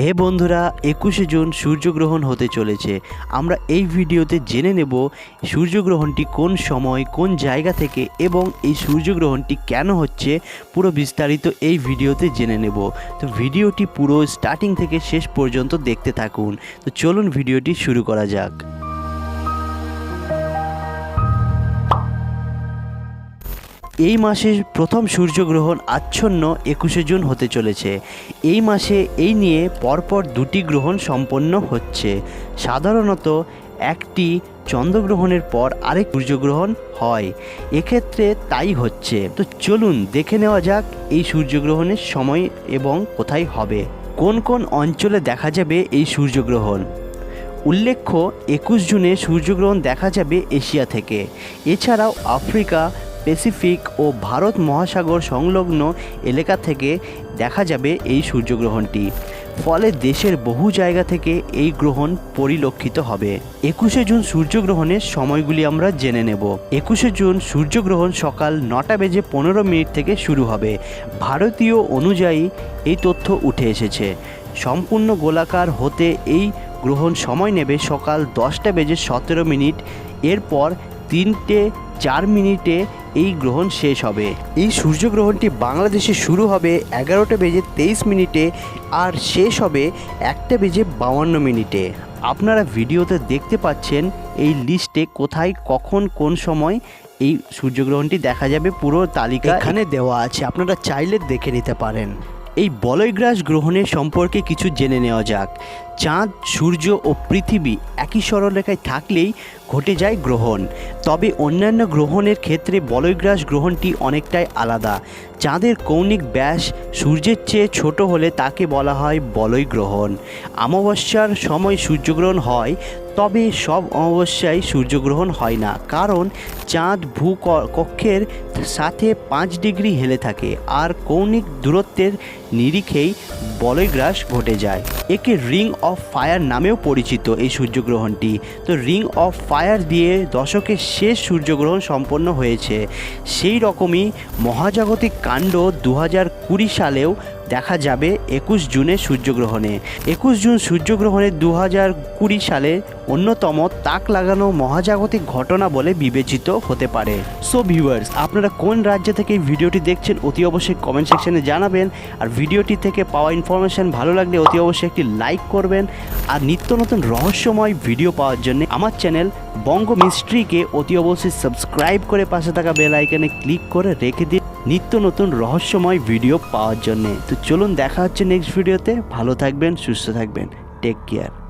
হে বন্ধুরা, একুশে জুন সূর্যগ্রহণ হতে চলেছে। আমরা এই ভিডিওতে জেনে নেব সূর্যগ্রহণটি কোন সময়, কোন জায়গা থেকে এবং এই সূর্যগ্রহণটি কেন হচ্ছে পুরো বিস্তারিত এই ভিডিওতে জেনে নেব। তো ভিডিওটি পুরো স্টার্টিং থেকে শেষ পর্যন্ত দেখতে থাকুন। তো চলুন ভিডিওটি শুরু করা যাক। এই মাসের প্রথম সূর্যগ্রহণ আচ্ছন্ন একুশে জুন হতে চলেছে। এই মাসে এই নিয়ে পরপর দুটি গ্রহণ সম্পন্ন হচ্ছে। সাধারণত একটি চন্দ্রগ্রহণের পর আরেক সূর্যগ্রহণ হয়। এক্ষেত্রে তাই হচ্ছে। তো চলুন দেখে নেওয়া যাক এই সূর্যগ্রহণের সময় এবং কোথায় হবে। কোন কোন অঞ্চলে দেখা যাবে এই সূর্যগ্রহণ? উল্লেখ্য, একুশ জুনে সূর্যগ্রহণ দেখা যাবে এশিয়া থেকে। এছাড়াও আফ্রিকা প্যাসিফিক ও ভারত মহাসাগর সংলগ্ন এলাকা থেকে দেখা যাবে এই সূর্যগ্রহণটি। ফলে দেশের বহু জায়গা থেকে এই গ্রহণ পরিলক্ষিত হবে। একুশে জুন সূর্যগ্রহণের সময়গুলি আমরা জেনে নেব। একুশে জুন সূর্যগ্রহণ সকাল নটা বেজে পনেরো মিনিট থেকে শুরু হবে। ভারতীয় অনুযায়ী এই তথ্য উঠে এসেছে। সম্পূর্ণ গোলাকার হতে এই গ্রহণ সময় নেবে সকাল দশটা বেজে সতেরো মিনিট। এরপর তিনটে চার মিনিটে এই গ্রহণ শেষ হবে। এই সূর্যগ্রহণটি বাংলাদেশে শুরু হবে এগারোটা বেজে তেইশ মিনিটে আর শেষ হবে একটা বেজে বাউান্ন মিনিটে। আপনারা ভিডিওতে দেখতে পাচ্ছেন এই লিস্টে কোথায় কখন কোন সময় এই সূর্যগ্রহণটি দেখা যাবে পুরো তালিকা এখানে দেওয়া আছে আপনারা চাইলে দেখে নিতে পারেন। এই বলয়গ্রাস গ্রহণের সম্পর্কে কিছু জেনে নেওয়া যাক। চাঁদ, সূর্য ও পৃথিবী একই সরলরেখায় থাকলেই ঘটে যায় গ্রহণ। তবে অন্যান্য গ্রহণের ক্ষেত্রে বলয়গ্রাস গ্রহণটি অনেকটাই আলাদা। চাঁদের কৌণিক ব্যাস সূর্যের চেয়ে ছোট হলে তাকে বলা হয় বলয় গ্রহণ অমাবস্যার সময় সূর্যগ্রহণ হয়, তবে সব অমাবস্যায় সূর্যগ্রহণ হয় না, কারণ চাঁদ ভূ কক্ষের সাথে পাঁচ ডিগ্রি হেলে থাকে আর কৌণিক দূরত্বের নিরিখেই বলয়গ্রাস ঘটে যায়। একে রিং অফ ফায়ার নামেও পরিচিত এই সূর্যগ্রহণটি। তো রিং অফ ফায়ার দিয়ে দশকের শেষ সূর্যগ্রহণ সম্পন্ন হয়েছে। সেই রকমই মহাজাগতিক কাণ্ড দু হাজার কুড়ি সালেও দেখা যাবে একুশ জুনে সূর্যগ্রহণে। একুশ জুন সূর্যগ্রহণে দু হাজার কুড়ি সালে অন্যতম তাক লাগানো মহাজাগতিক ঘটনা বলে বিবেচিত হতে পারে। সো ভিউয়ার্স আপনারা কোন রাজ্য থেকে ভিডিওটি দেখছেন অতি অবশ্যই কমেন্ট সেকশনে জানাবেন। আর ভিডিওটি থেকে পাওয়া ইনফরমেশন ভালো লাগলে অতি অবশ্যই একটি লাইক করবেন। আর নিত্য নতুন রহস্যময় ভিডিও পাওয়ার জন্য আমার চ্যানেল বঙ্গ মিস্ট্রিকে অতি অবশ্যই সাবস্ক্রাইব করে পাশে থাকা বেল আইকনে ক্লিক করে রেখে দিন। নিত্য নতুন রহস্যময় ভিডিও পাওয়ার জন্যে। তো চলুন দেখা হচ্ছে নেক্সট ভিডিওতে ভালো থাকবেন, সুস্থ থাকবেন। Take care